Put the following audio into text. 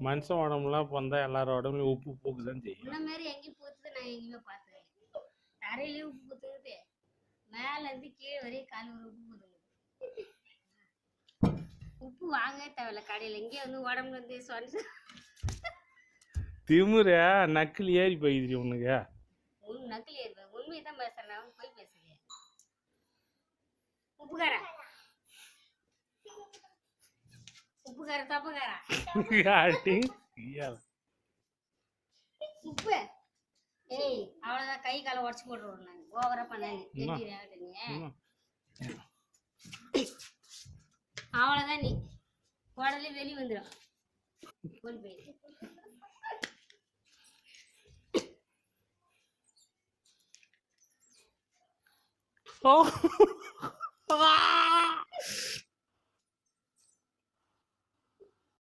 மனுஷன் உடம்புலாம் பிறந்தா எல்லார் உடம்புலையும் உப்பு பூக்கு தான் செய்யும். இந்த மாதிரி எங்கேயும் பூத்துது நான் எங்கேயுமே பார்த்தது தரையிலயும் உப்பு பூத்துக்குது மேல இருந்து கீழே வரையும் கால் ஒரு உப்பு பூத்துக்குது உப்பு வாங்கவே தேவையில்ல கடையில. இங்கே வந்து உடம்புல இருந்து சொன்ன திமுற நக்கில் ஏறி போயிடுச்சு உனக்கு. உன் நக்கல் ஏறுவேன் உண்மையை தான் பேசுறேன் போய் பேசுறேன். உப்புக்கார உப்புக்கார தப்புக்காரா ஆட்டி ஐயா. உப்பு ஏய் அவ்வளவுதான் கை காலை உடச்சு போட்டுருவோம் நான் ஓவரா பண்ணாங்க அம்மா. ம். அவ்வளவுதான் நீ உடனே வெளியே வந்துடும் கொண்டு போய் ஓ